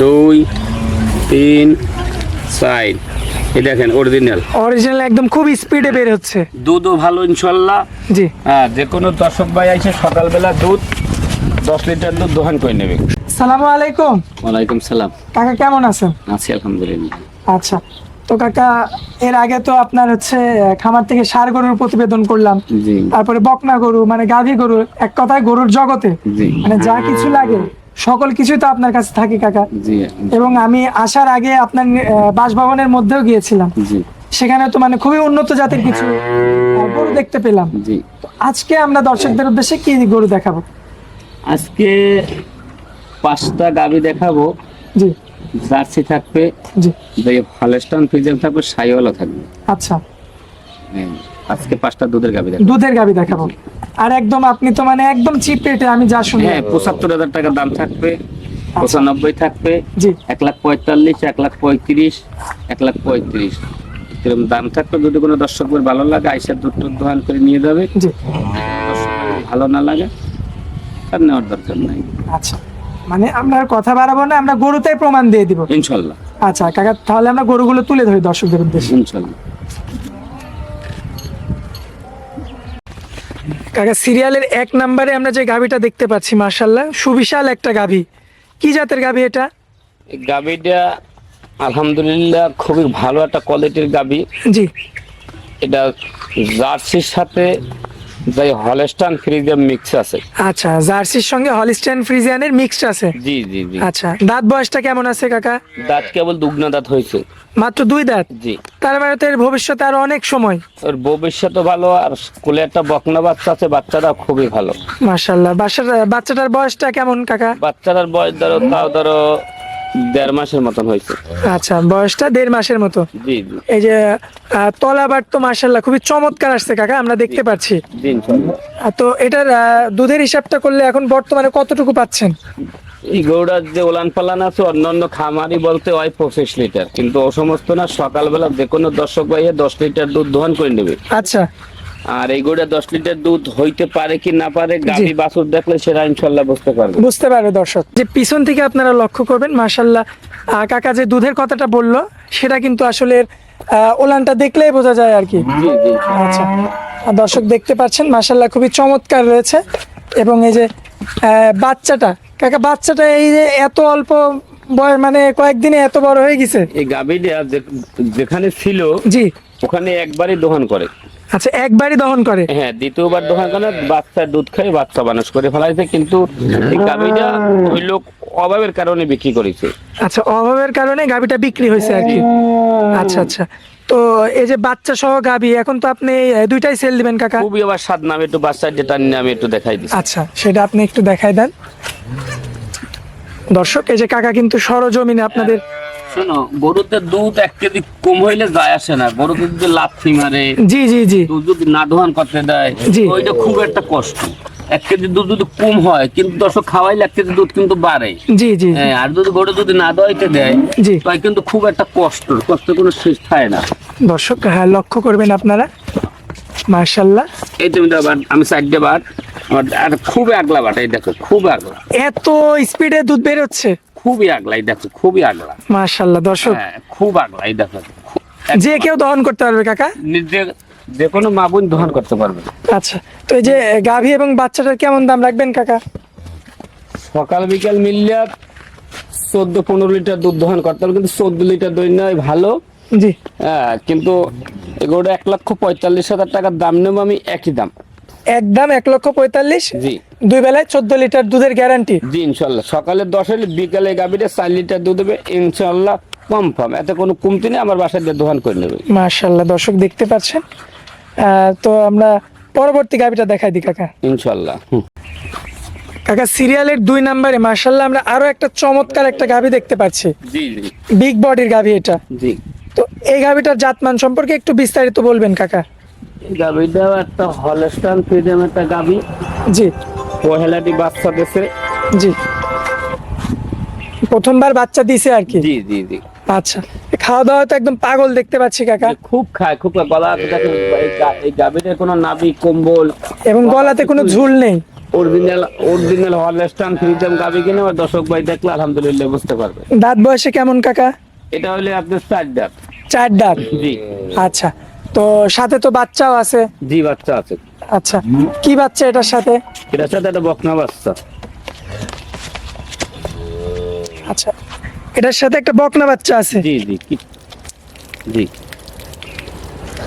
দুই তিন চার। এই দেখেন অরিজিনাল অরিজিনাল একদম খুব স্পিডে বের হচ্ছে। দুধও ভালো ইনশাল্লাহ জি। হ্যাঁ যে কোনো দর্শক ভাই আছে সকালবেলা দুধ দশ লিটার দুধ দোহান করে নেবে। সালামু আলাইকুম। ওয়ালাইকুম সালাম। কাকা কেমন আছেন? আছি আলহামদুলিল্লাহ। আচ্ছা। তো কাকা এর আগে তো আপনার হচ্ছে খামার থেকে সার গরুর প্রতিবেদন করলাম। জি। তারপরে বকনা গরু মানে গাভী গরু এক কথায় গরুর জগতে। মানে যা কিছু লাগে। সকল কিছুই তো আপনার কাছে থাকে কাকা। জি। এবং আমি আসার আগে আপনার বাসভবনের মধ্যেও গিয়েছিলাম। জি। সেখানে তো মানে খুবই উন্নত জাতের কিছু গরু দেখতে পেলাম। জি। আজকে আমরা দর্শকদের উদ্দেশ্যে কি গরু দেখাবো? আজকে পাঁচটা গাবি দেখাবো। জি। জার্সি থাকবে। জি। হলেস্টন ফ্রিজেন থাকবে সাইওয়ালা থাকবে। আচ্ছা। হ্যাঁ, আজকে পাঁচটা দুধের গাবি দেখাবো। দুধের গাবি দেখাবো। আর একদম আপনি তো মানে একদম চিপ রেটে আমি যা শুনলাম হ্যাঁ পঁচাত্তর হাজার টাকা দাম থাকবে পঁচানব্বই থাকবে জি। এক লাখ পঁয়তাল্লিশ এক লাখ পঁয়ত্রিশ এক লাখ পঁয়ত্রিশ। এরকম দাম থাকবে যদি কোনো দর্শকের ভালো লাগে আইসার দুধ দোকান করে নিয়ে যাবে। জি। ভালো না লাগে তার নেওয়ার দরকার নাই। আচ্ছা। মানে আমরা কথা বাড়াবো না আমরা গরুতেই প্রমাণ দিয়ে দিব। ইনশাল্লাহ। আচ্ছা কাকা তাহলে আমরা গরুগুলো তুলে ধরি দর্শকদের উদ্দেশ্যে। ইনশাল্লাহ। কাকা সিরিয়ালের এক নাম্বারে আমরা যে গাভিটা দেখতে পাচ্ছি মার্শাল্লাহ সুবিশাল একটা গাভি। কি জাতের গাভি এটা? গাভিটা গাবিটা আলহামদুলিল্লাহ খুবই ভালো একটা কোয়ালিটির গাবি জি। এটা জার্সির সাথে ফ্রিজের মিক্স আছে। আচ্ছা জার্সির সঙ্গে হলিস্টাইন ফ্রিজিয়ানের মিক্সড আছে? জি জি জি। আচ্ছা দাঁত বয়সটা কেমন আছে কাকা? দাঁত কেবল দুগ্ন দাঁত হয়েছে। মাত্র দুই দাঁত? জি। তার মানে তো এর ভবিষ্যতে আরও অনেক সময়। ওর ভবিষ্যৎ ভালো আর স্কুলে একটা বকনা বাচ্চা আছে বাচ্চাটা খুবই ভালো। বাসার বাচ্চাটার বয়সটা কেমন কাকা? বাচ্চাটার বয়স ধরো তাও ধরো দেড় মাসের মতন হয়েছে। আচ্ছা বয়সটা দেড় মাসের মতো। জি জি। এই যে তলাবার তো মার্শাল্লাহ খুবই চমৎকার আসছে কাকা আমরা দেখতে পাচ্ছি। তো এটার দুধের হিসাবটা করলে এখন বর্তমানে কতটুকু পাচ্ছেন? এই গৌড়ার যে ওলান পালান আছে অন্যান্য খামারি বলতে হয় পঁচিশ লিটার। কিন্তু ও সমস্ত না সকালবেলা যে কোনো দর্শক ভাইয়ে দশ লিটার দুধ দোহন করে নেবে। আচ্ছা। আর এই গরুটা দশ লিটার দুধ হইতে পারে কি না পারে গাভী বাছুর দেখলে সেটা ইনশাল্লাহ বুঝতে পারবে। বুঝতে পারবে দর্শক। যে পিছন থেকে আপনারা লক্ষ্য করবেন মার্শাল্লাহ কাকা যে দুধের কথাটা বলল সেটা কিন্তু আসলে ওলানটা দেখলেই বোঝা যায় আর কি। আচ্ছা দর্শক দেখতে পাচ্ছেন মার্শাল্লাহ খুবই চমৎকার রয়েছে। এবং এই যে আহ, বাচ্চাটা কাকা বাচ্চাটা এই যে এত অল্প বয়স মানে কয়েকদিনে এত বড় হয়ে গেছে? এই গাভীটা যেখানে ছিল জি। ওখানে একবারই দোহন করে। আচ্ছা একবারই দহন করে? হ্যাঁ দ্বিতীয়বার দোহন করে বাচ্চা দুধ খাই বাচ্চা মানুষ করে ফেলাইছে কিন্তু এই গাভীটা ওই লোক অভাবের কারণে বিক্রি করেছে। আচ্ছা অভাবের কারণে গাবিটা বিক্রি হয়েছে আর কি। আচ্ছা আচ্ছা। তো এই যে বাচ্চা সহ গাবি এখন তো আপনি দুইটাই সেল দিবেন কাকা? খুবই আবার স্বাদ নামে একটু বাচ্চা যেটা নিয়ে আমি একটু দেখাই দিচ্ছি। আচ্ছা সেটা আপনি একটু দেখাই দেন। দর্শক এই যে কাকা কিন্তু সরজমিনে আপনাদের শোনো গরুতে দুধ এক কেজি কম হইলে যায় আসে না। গরুতে যদি লাথি মারে জি জি জি। দুধ যদি না দোহান করতে দেয়। ওইটা খুব একটা কষ্ট। এক কেজি দুধ যদি কম হয় কিন্তু দর্শক খাওয়াইলে এক কেজি দুধ কিন্তু বাড়ে। জি জি। হ্যাঁ, আর যদি গরু যদি না দোয়াইতে দেয় জি। তাই কিন্তু খুব একটা কষ্ট কষ্ট কোনো শেষ থাকে না। দর্শক হ্যাঁ লক্ষ্য করবেন আপনারা। মার্শাল্লাহ এই তুমি আমি সাইডে বার আমার আর খুব আগলা বাট এই দেখো খুব আগলা। এত স্পিডে দুধ বের হচ্ছে খুবই আগলা এই দেখো খুবই আগলা। মার্শাল্লাহ দর্শক। হ্যাঁ খুব আগলা এই দেখো। যে কেউ দহন করতে পারবে কাকা? যে কোনো মা বোন দোহন করতে পারবে। আচ্ছা তো এই যে গাভী এবং বাচ্চাটার কেমন দাম রাখবেন কাকা? সকাল বিকাল মিললে চোদ্দ পনেরো লিটার দুধ দোহন করতে হবে কিন্তু চোদ্দ লিটার দই নয় ভালো। জি। হ্যাঁ কিন্তু এগুলো এক লক্ষ পঁয়তাল্লিশ হাজার টাকার দাম নেব আমি একই দাম। একদম এক লক্ষ পঁয়তাল্লিশ জি। দুই বেলায় চোদ্দ লিটার দুধের গ্যারান্টি জি ইনশাল্লাহ। সকালে দশ বিকালে গাভীটা চার লিটার দুধ দেবে। ইনশাল্লাহ কনফার্ম এতে কোনো কমতি নেই আমার বাসায় দিয়ে দোকান করে নেবে। মার্শাল্লাহ দর্শক দেখতে পাচ্ছেন। তো আমরা পরবর্তী গাভিটা দেখাই দিই কাকা। ইনশাল্লাহ। কাকা সিরিয়ালের দুই নম্বরে মার্শাল্লাহ আমরা আরও একটা চমৎকার একটা গাভি দেখতে পাচ্ছি। জি জি। বিগ বডির গাভি এটা। জি। তো এই গাভিটার জাতমান সম্পর্কে একটু বিস্তারিত বলবেন কাকা। একটা হলস্টান ফ্রিজেম একটা গাভী। জি। পহেলাটি বাচ্চা জি। প্রথমবার বাচ্চা দিছে আর কি? জি জি জি। আচ্ছা। খাওয়া দাওয়া তো একদম পাগল দেখতে পাচ্ছি কাকা। খুব খায় খুব গলা এই গাভীটার কোনো নাভি কম্বল এবং গলাতে কোনো ঝুল নেই। অরিজিনাল অরিজিনাল হলস্টান ফ্রিজাম গাবি কিনে দর্শক ভাই দেখলে আলহামদুলিল্লাহ বুঝতে পারবে। দাঁত বয়সে কেমন কাকা? এটা হলে আপনার চার দাঁত। চার দাঁত? জি। আচ্ছা। তো সাথে তো বাচ্চাও আছে? জি বাচ্চা আছে। আচ্ছা কি বাচ্চা এটার সাথে? এটার সাথে একটা বকনা বাচ্চা। আচ্ছা এটার সাথে একটা বকনা বাচ্চা আছে? জি জি জি।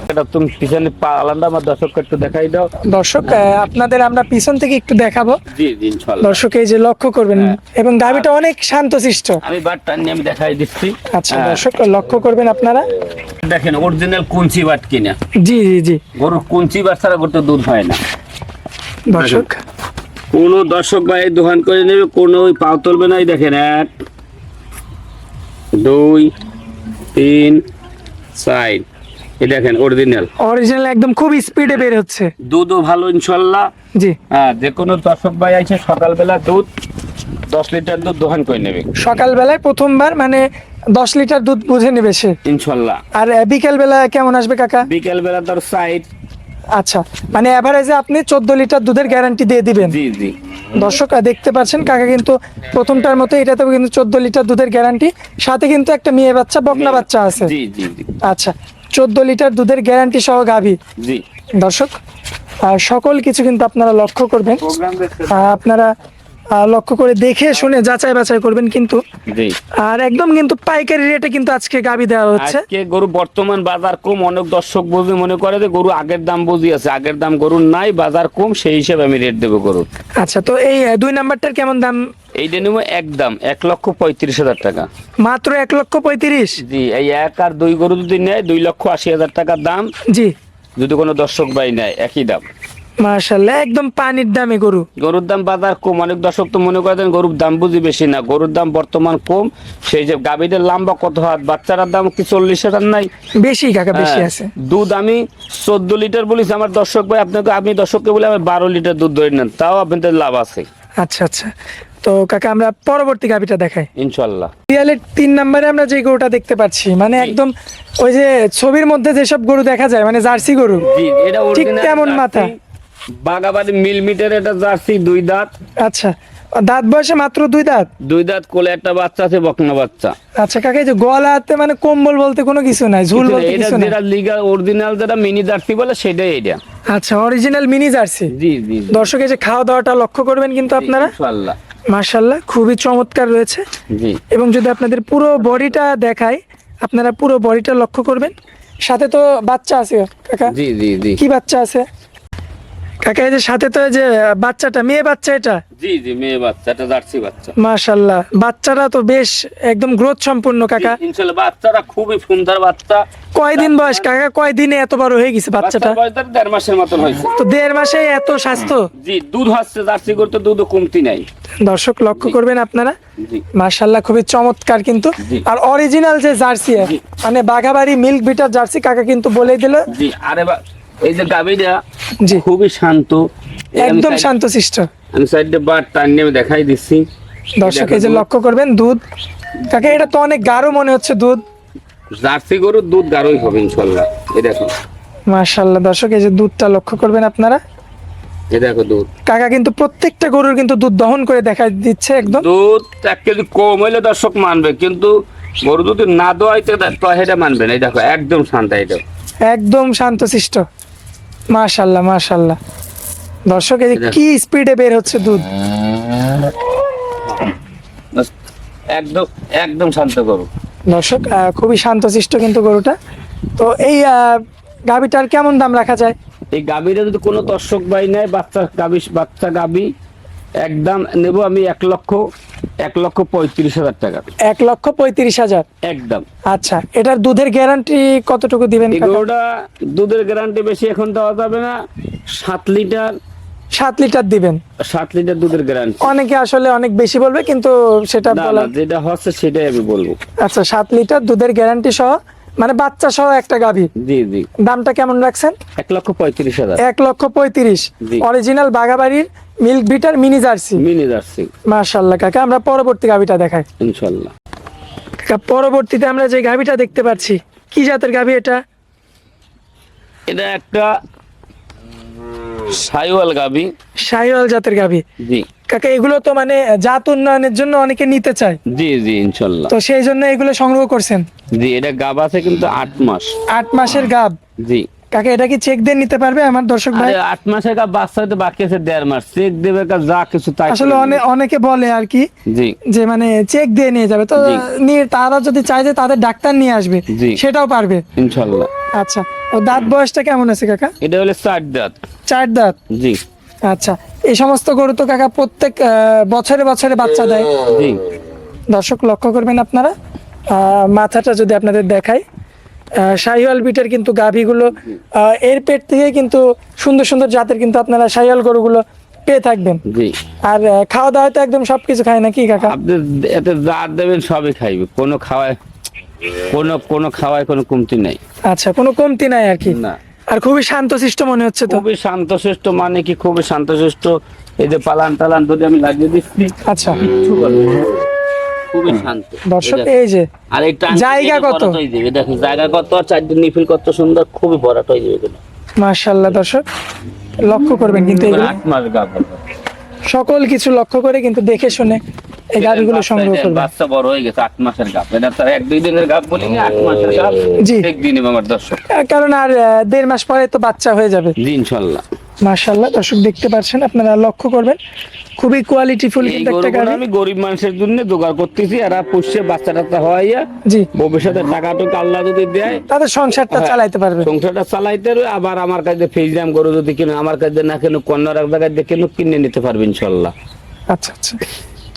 এটা তুমি পিছনে পা আমার দর্শককে একটু দেখাই দাও। দর্শক আহ, আপনাদের আমরা পিছন থেকে একটু দেখাবো। জি জি ইনশাল্লাহ। দর্শক এই যে লক্ষ্য করবেন হ্যাঁ। এবং অনেক শান্তশিষ্ট। আমি বাটটা নিয়ে আমি দেখাই দিচ্ছি। আচ্ছা হ্যাঁ, দর্শক লক্ষ্য করবেন আপনারা। দেখেন অরিজিনাল কুঞ্চি বাট কিনা। জি জি জি। গরুর কুঞ্চি বাট ছাড়া দুধ হয় না। দর্শক। কোনো দর্শক ভাই দোকান করে নেবে কোনো ওই পাও তুলবে না। দেখেন এক দুই তিন চার। এই দেখেন অরিজিনাল অরিজিনাল একদম খুব স্পিডে বের হচ্ছে। দুধও ভালো ইনশাল্লাহ। জি। হ্যাঁ যে কোনো দর্শক ভাই আছে সকালবেলা দুধ দশ লিটার দুধ দোকান করে নেবে। সকালবেলায় প্রথমবার মানে দশ লিটার দুধ বুঝে নেবে সে। ইনশাল্লাহ। আর বিকেল বেলা কেমন আসবে কাকা? বিকেল বেলা তোর সাইড আচ্ছা মানে এভারেজে আপনি চোদ্দ লিটার দুধের গ্যারান্টি দিয়ে দিবেন। জি জি। দর্শক দেখতে পাচ্ছেন কাকা কিন্তু প্রথমটার মতো এটাতেও কিন্তু চোদ্দ লিটার দুধের গ্যারান্টি সাথে কিন্তু একটা মেয়ে বাচ্চা বকনা বাচ্চা আছে। জি জি জি। আচ্ছা চোদ্দ লিটার দুধের গ্যারান্টি সহ গাভী। দর্শক আর সকল কিছু কিন্তু আপনারা লক্ষ্য করবেন। আপনারা লক্ষ্য করে দেখে শুনে যাচাই বাছাই করবেন কিন্তু। জি। আর একদম কিন্তু পাইকারি রেটে কিন্তু আজকে গাভী দেওয়া হচ্ছে। আজকে গরু বর্তমান বাজার কম অনেক দর্শক বুঝে মনে করে যে গরু আগের দাম বুঝি আছে আগের দাম গরুর নাই বাজার কম সেই হিসেবে আমি রেট দেবো গরুর আচ্ছা তো এই দুই নাম্বারটার কেমন দাম? এইটা নেব একদম এক লক্ষ পঁয়ত্রিশ হাজার টাকা। মাত্র এক লক্ষ পঁয়ত্রিশ? জি এই এক আর দুই গরু যদি নেয় দুই লক্ষ আশি হাজার টাকার দাম। জি। যদি কোনো দর্শক ভাই নেয় একই দাম। মার্শাল্লাহ একদম পানির দামে গরু। গরুর দাম বাজার কম। অনেক দর্শক তো মনে করেন গরুর দাম বুঝি বেশি না। গরুর দাম বর্তমান কম। সেই যে গাভীদের লম্বা কত হাত বাচ্চারার দাম কি চল্লিশ হাজার নাই? বেশি কাকা বেশি হ্যাঁ, আছে। দুধ আমি চোদ্দ লিটার বলিস আমার দর্শক ভাই আপনাকে আমি দর্শককে বলে আমি বারো লিটার দুধ ধরে নেন। তাও আপনাদের লাভ আছে। আচ্ছা আচ্ছা। তো কাকা আমরা পরবর্তী গাভিটা দেখাই। ইনশাল্লাহ সিরিয়ালের তিন নম্বরে আমরা যে গরুটা দেখতে পাচ্ছি মানে একদম ওই যে ছবির মধ্যে যেসব গরু দেখা যায় মানে জার্সি গরু এটা ঠিক তেমন মাথা। বাগাবাড়ি মিল মিটার এটা জার্সি দুই দাঁত। আচ্ছা দাঁত বয়সে মাত্র দুই দাঁত? দুই দাঁত কোলে একটা বাচ্চা আছে বকনা বাচ্চা। আচ্ছা কাকা যে গলাতে মানে কম্বল বলতে কোনো কিছু নাই ঝুল বলতে কিছু নাই? যেটা লিগাল অরিজিনাল যেটা মিনি জার্সি বলে সেটাই এটা। আচ্ছা অরিজিনাল মিনি জার্সি? জি জি। দর্শক এই যে খাওয়া দাওয়াটা লক্ষ্য করবেন কিন্তু আপনারা? ইনশাল্লাহ মার্শাল্লাহ খুবই চমৎকার রয়েছে। জি। এবং যদি আপনাদের পুরো বডিটা দেখায় আপনারা পুরো বডিটা লক্ষ্য করবেন। সাথে তো বাচ্চা আছে কাকা। জি জি জি। কি বাচ্চা আছে? কাকা এই যে সাথে তো যে বাচ্চাটা মেয়ে বাচ্চা এটা? জি জি মেয়ে বাচ্চা এটা জার্সি বাচ্চা। বাচ্চাটা তো বেশ একদম গ্রোথ সম্পূর্ণ কাকা। বাচ্চারা খুবই সুন্দর বাচ্চা। কয়দিন বয়স কাকা? কয় দিনে এত বড় হয়ে গেছে বাচ্চাটা? বাচ্চার দেড় মাসের মতন হয়েছে। তো দেড় মাসে এত স্বাস্থ্য? জি দুধ হচ্ছে জার্সি করতে দুধও কমতি নাই। দর্শক লক্ষ্য করবেন আপনারা। জি। মাশাল্লাহ খুবই চমৎকার কিন্তু। আর অরিজিনাল যে জার্সি মানে বাঘাবাড়ি মিল্ক বিটার জার্সি কাকা কিন্তু বলেই দিল। জি আরে এই যে গাবিটা জি। খুবই শান্ত। একদম সাইড- শান্তশিষ্ট আমি সাইডে বার টান নিয়ে দেখাই দিচ্ছি। দর্শক এই যে লক্ষ্য করবেন দুধ। কাকা এটা তো অনেক গাঢ় মনে হচ্ছে দুধ। জার্সি গরুর দুধ গাঢ়ই হবে ইনশাল্লাহ। এই দেখো। মাশাল্লাহ দর্শক এই যে দুধটা লক্ষ্য করবেন আপনারা। এই দেখো দুধ। কাকা কিন্তু প্রত্যেকটা গরুর কিন্তু দুধ দহন করে দেখা দিচ্ছে একদম। দুধ এক কেজি কম হইলে দর্শক মানবে কিন্তু গরু যদি না দোয়াইতে তো সেটা মানবে না। এই দেখো একদম শান্ত এটা একদম শান্তশিষ্ট মাশাল্লাহ মাশাল্লাহ। দর্শক এই কি স্পিডে বের হচ্ছে দুধ? একদম একদম শান্ত গরু। দর্শক খুবই শান্তশিষ্ট কিন্তু গরুটা। তো এই গাবিটার গাভীটার কেমন দাম রাখা যায়? এই গাভীটা যদি কোনো দর্শক ভাই নেয় বাচ্চা গাবি বাচ্চা গাভী একদম নেব আমি এক লক্ষ এক লক্ষ পঁয়ত্রিশ হাজার টাকা। এক লক্ষ পঁয়ত্রিশ হাজার? একদম আচ্ছা এটার দুধের গ্যারান্টি কতটুকু দিবেন এই দুধের গ্যারান্টি বেশি এখন দেওয়া যাবে না সাত লিটার। সাত লিটার দিবেন? সাত লিটার দুধের গ্যারান্টি অনেকে আসলে অনেক বেশি বলবে কিন্তু সেটা বলা যেটা হচ্ছে সেটাই আমি বলব। আচ্ছা সাত লিটার দুধের গ্যারান্টি সহ মানে বাচ্চা সহ একটা গাভী। জি জি। দামটা কেমন রাখছেন? এক লক্ষ পঁয়ত্রিশ হাজার। এক লক্ষ পঁয়ত্রিশ। অরিজিনাল বাগাবাড়ির মিল্ক বিটার মিনি জার্সি মিনি জার্সি মাশাল্লাহ কাকা আমরা পরবর্তী গাভীটা দেখাই। ইনশাল্লাহ কাকা পরবর্তীতে আমরা যে গাভীটা দেখতে পাচ্ছি কি জাতের গাভী এটা? এটা একটা সাইওয়াল গাবি জাতের গাভী। জি। কাকা এগুলো তো মানে জাত উন্নয়নের জন্য অনেকে নিতে চায়। জি জি ইনশাল্লাহ। তো সেই জন্য এগুলো সংগ্রহ করছেন? জি এটা গাব আছে কিন্তু আট মাস। আট মাসের গাব? জি। কাকা এটা কি চেক দিয়ে নিতে পারবে আমার দর্শক ভাই? আট মাসের গাব বাচ্চা হতে বাকি আছে দেড় মাস। চেক দেবে কা যা কিছু তাই আসলে অনেকে বলে আর কি জি। যে মানে চেক দিয়ে নিয়ে যাবে। তো নিয়ে তারা যদি চায় যে তাদের ডাক্তার নিয়ে আসবে সেটাও পারবে? ইনশাল্লাহ। আচ্ছা। ও দাঁত বয়সটা কেমন আছে কাকা? এটা হলো চার দাঁত। চার দাঁত? জি। আচ্ছা এই সমস্ত গরু তো কাকা প্রত্যেক বছরে বছরে বাচ্চা দেয়। জি। দর্শক লক্ষ্য করবেন আপনারা। মাথাটা যদি আপনাদের দেখাই শাহিওয়াল বিটের কিন্তু গাভীগুলো এর পেট থেকে কিন্তু সুন্দর সুন্দর জাতের কিন্তু আপনারা শাহিওয়াল গরুগুলো পেয়ে থাকবেন। জি। আর খাওয়া দাওয়া তো একদম সবকিছু খায় নাকি কাকা? আপনি এতে যা দেবেন সবই খাইবে। কোনো খাওয়ায় কোনো কোনো খাওয়ায় কোনো কমতি নাই। আচ্ছা কোনো কমতি নাই আর কি? না। আর খুবই শান্তশিষ্ট মনে হচ্ছে তো? খুবই শান্তশিষ্ট মানে কি খুবই শান্তশিষ্ট? এই যে পালান টালান যদি আমি লাগিয়ে দিচ্ছি। আচ্ছা। কিচ্ছু না। খুবই শান্ত। দর্শক এই যে আর এই জায়গা কত? দেবে জায়গা কত আর চারদিন নিফিল কত সুন্দর খুবই বড়টাই দেবে কিন্তু। মার্শাল্লাহ দর্শক লক্ষ্য করবেন কিন্তু এগুলো আট মাস গাব সকল কিছু লক্ষ্য করে কিন্তু দেখে শুনে এই গাড়িগুলো সংগ্রহ করবেন বাচ্চা বড় হয়ে গেছে আট মাসের গাব এটা তার এক দুই দিনের গাব বলি না আট মাসের গাব জি। একদিনই আমার দর্শক কারণ আর আহ, দেড় মাস পরে তো বাচ্চা হয়ে যাবে। জি ইনশাল্লাহ। মার্শাল্লাহ দর্শক দেখতে পাচ্ছেন আপনারা লক্ষ্য করবেন খুবই কোয়ালিটি ফুল কিন্তু একটা গাড়ি। আমি গরিব মানুষের জন্য জোগাড় করতেছি এরা পুষছে বাচ্চা টাচ্চা হওয়াইয়া জি। ভবিষ্যতে টাকাটুকু আল্লাহ যদি দেয় তাদের সংসারটা হ্যাঁ। চালাইতে পারবে। সংসারটা চালাইতে আবার আমার কাছে ফেজলাম গরু যদি কিনে আমার কাছে না কেন কন্যার এক জায়গায় দিয়ে কেন কিনে নিতে পারবে ইনশাল্লাহ আচ্ছা আচ্ছা।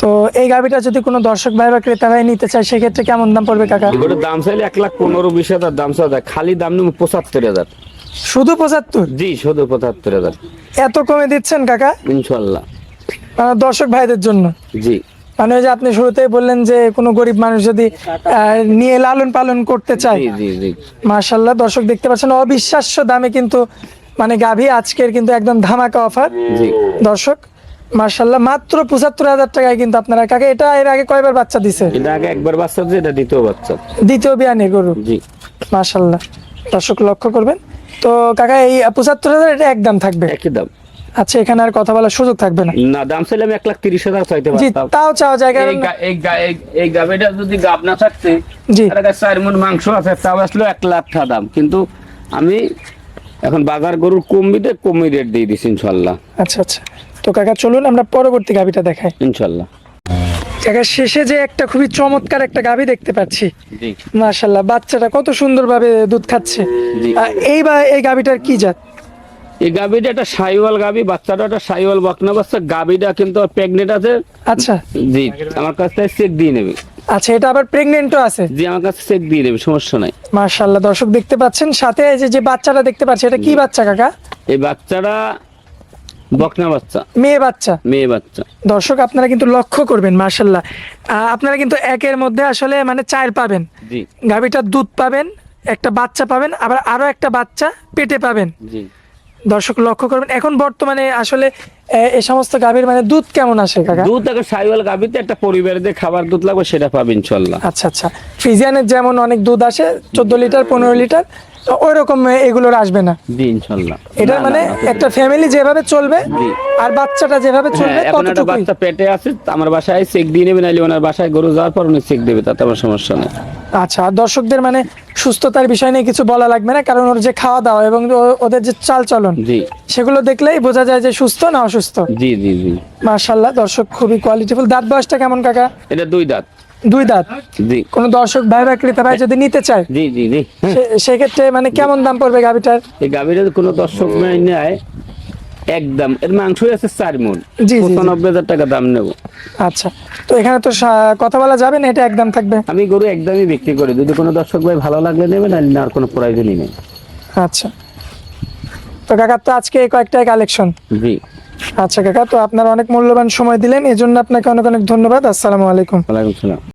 তো এই গাড়িটা যদি কোনো দর্শক ভাই বা ক্রেতা ভাই নিতে চায় সেক্ষেত্রে কেমন দাম পড়বে কাকা? দাম চাইলে এক লাখ পনেরো বিশ হাজার দাম চাওয়া খালি দাম নেব পঁচাত্তর হাজার। শুধু পঁচাত্তর? জি শুধু পঁচাত্তর হাজার। এত কমে দিচ্ছেন কাকা? ইনশাল্লাহ মানে দর্শক ভাইদের জন্য। জি। মানে ওই যে আপনি শুরুতেই বললেন যে কোনো গরিব মানুষ যদি নিয়ে লালন পালন করতে চায়। জি জি জি। মার্শাল্লাহ দর্শক দেখতে পাচ্ছেন অবিশ্বাস্য দামে কিন্তু মানে গাভী আজকের কিন্তু একদম ধামাকা অফার। জি। দর্শক মার্শাল্লাহ মাত্র পঁচাত্তর হাজার টাকায় কিন্তু আপনারা কাকে এটা এর আগে কয়বার বাচ্চা দিছে? এটা আগে একবার বাচ্চা যে এটা দ্বিতীয় বাচ্চা। দ্বিতীয় বিয়ানে গরু। জি। মার্শাল্লাহ দর্শক লক্ষ্য করবেন তো কাকা এই পঁচাত্তর হাজার এটা একদম থাকবে? একই দাম। আচ্ছা এখানে আর কথা বলার সুযোগ থাকবে না? না দাম চাইলে আমি এক লাখ তিরিশ হাজার চাইতে পারতাম। তাও যায় এই গা- এই গা- এই- এই গাভিটা যদি গাব না থাকতে জি। চার মন মাংস আছে তাও আসলো এক লাখ টাকা দাম। কিন্তু আমি এখন বাজার গরুর কমিতে কমি রেট দিয়ে দিচ্ছি ইনশাল্লাহ। আচ্ছা আচ্ছা। তো কাকা চলুন আমরা পরবর্তী গাভিটা দেখাই। ইনশাল্লাহ। কাকা শেষে যে একটা খুবই চমৎকার একটা গাভি দেখতে পাচ্ছি। মাশাল্লাহ বাচ্চাটা কত সুন্দরভাবে দুধ খাচ্ছে। এই বা এই গাভিটার কি জাত? এই গাবিটা একটা সাইওয়াল গাবি বাচ্চাটা একটা সাইওয়াল বকনা বাচ্চা গাবিটা কিন্তু প্রেগনেন্ট আছে। আচ্ছা। জি আমার কাছ থেকে চেক দিয়ে নেবে। আচ্ছা এটা আবার প্রেগনেন্টও আছে? জি আমার কাছে চেক দিয়ে নেবে সমস্যা নাই। মাশাল্লাহ দর্শক দেখতে পাচ্ছেন সাথে এই যে যে বাচ্চাটা দেখতে পাচ্ছি এটা কি বাচ্চা কাকা? এই বাচ্চাটা বকনা বাচ্চা। মেয়ে বাচ্চা? মেয়ে বাচ্চা। দর্শক আপনারা কিন্তু লক্ষ্য করবেন মার্শাল্লাহ আপনারা কিন্তু একের মধ্যে আসলে মানে চার পাবেন। জি। দুধ পাবেন একটা বাচ্চা পাবেন আবার আরও একটা বাচ্চা পেটে পাবেন। দর্শক লক্ষ্য করবেন এখন বর্তমানে আসলে এই সমস্ত গাভীর মানে দুধ কেমন আসে কাকা? দুধ একটা সাইওয়াল গাভীতে একটা পরিবারে যে খাবার দুধ লাগবে সেটা পাবে ইনশাল্লাহ আচ্ছা আচ্ছা। ফ্রিজিয়ানের যেমন অনেক দুধ আসে চোদ্দ লিটার পনেরো লিটার তো ওই রকম এগুলোর আসবে না। জি ইনশাল্লাহ। এটা মানে। একটা ফ্যামিলি যেভাবে চলবে আর বাচ্চাটা যেভাবে চলবে হ্যাঁ, ততটুকুই। বাচ্চা পেটে আছে আমার বাসায় চেক দিয়ে নেবে নাইলে ওনার বাসায় গরু যাওয়ার পর উনি চেক দেবে তাতে আমার সমস্যা নেই। আচ্ছা আর দর্শকদের মানে সুস্থতার বিষয় নিয়ে কিছু বলা লাগবে না কারণ ওর যে খাওয়া দাওয়া এবং ওদের যে চাল চলন জি। সেগুলো দেখলেই বোঝা যায় যে সুস্থ না অসুস্থ। জি জি জি। মার্শাল্লাহ দর্শক খুবই কোয়ালিটিফুল দাঁত বয়সটা কেমন কাকা? এটা দুই দাঁত। দুই দাঁত? জি। কোন দর্শক ভাই বা ক্রেতা ভাই যদি নিতে চায় জি জি জি। সেক্ষেত্রে মানে কেমন দাম পড়বে গাভিটার? এই গাভীর কোনো দর্শক নেয় নেয় একদম এর মাংস আছে চার মন। পঁচানব্বই হাজার টাকা দাম নেব। আচ্ছা। তো এখানে তো কথা বলা যাবে না এটা একদম থাকবে? আমি গরু একদমই বিক্রি করি। যদি কোনো দর্শক ভাই ভালো লাগলে নেবে না আর কোনো প্রয়োজনই নেই। আচ্ছা। তো কাকা তো আজকে এই কয়েকটাই কালেকশন জি। আচ্ছা কাকা তো আপনার অনেক মূল্যবান সময় দিলেন এই জন্য আপনাকে অনেক অনেক ধন্যবাদ। আসসালামু আলাইকুম। ওয়ালাইকুম সালাম।